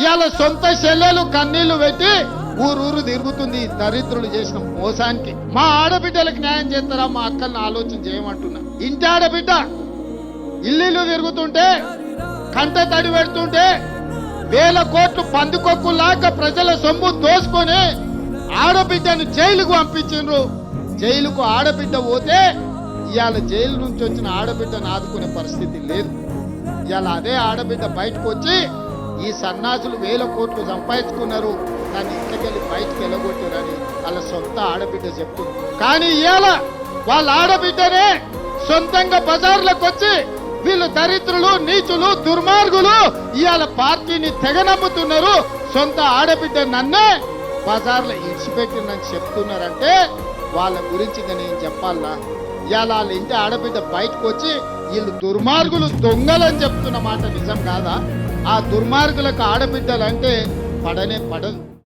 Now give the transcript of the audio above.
ఇవాళ సొంత చెల్లెలు కన్నీళ్ళు పెట్టి ఊరూరు తిరుగుతుంది దరిద్రులు చేసిన మోసానికి. మా ఆడబిడ్డలకు న్యాయం చేస్తారా? మా అక్కల్ని ఆలోచన చేయమంటున్నా. ఇంటి ఆడబిడ్డ ఇల్లు తిరుగుతుంటే కంట తడి పెడుతుంటే వేల కోట్లు పందికొక్కులాగా ప్రజల సొమ్ము దోసుకొని ఆడబిడ్డను జైలుకు పంపించిండ్రు. జైలుకు ఆడబిడ్డ పోతే ఇవాళ జైలు నుంచి వచ్చిన ఆడబిడ్డను ఆదుకునే పరిస్థితి లేదు. ఇవాళ అదే ఆడబిడ్డ బయటకు వచ్చి ఈ సన్నాసులు వేల కోట్లు సంపాదించుకున్నారు దాన్ని ఇంటికెళ్ళి బయటకు వెళ్ళగొట్టారని వాళ్ళ సొంత ఆడబిడ్డ చెప్తుంది. కానీ ఇవాళ వాళ్ళ ఆడబిడ్డనే సొంతంగా బజార్లకు వచ్చి వీళ్ళు దరిద్రులు నీచులు దుర్మార్గులు ఇవాళ పార్టీని తెగ నమ్ముతున్నారు సొంత ఆడబిడ్డ నన్నే బజార్లో ఇడిచిపెట్టిందని చెప్తున్నారంటే వాళ్ళ గురించి నేను చెప్పాలా? ఇవాళ ఇంటి ఆడబిడ్డ బయటకు వచ్చి వీళ్ళు దుర్మార్గులు దొంగలని చెప్తున్న మాట నిజం కాదా? ఆ దుర్మార్గులకు ఆడబిడ్డలంటే పడనే పడదు.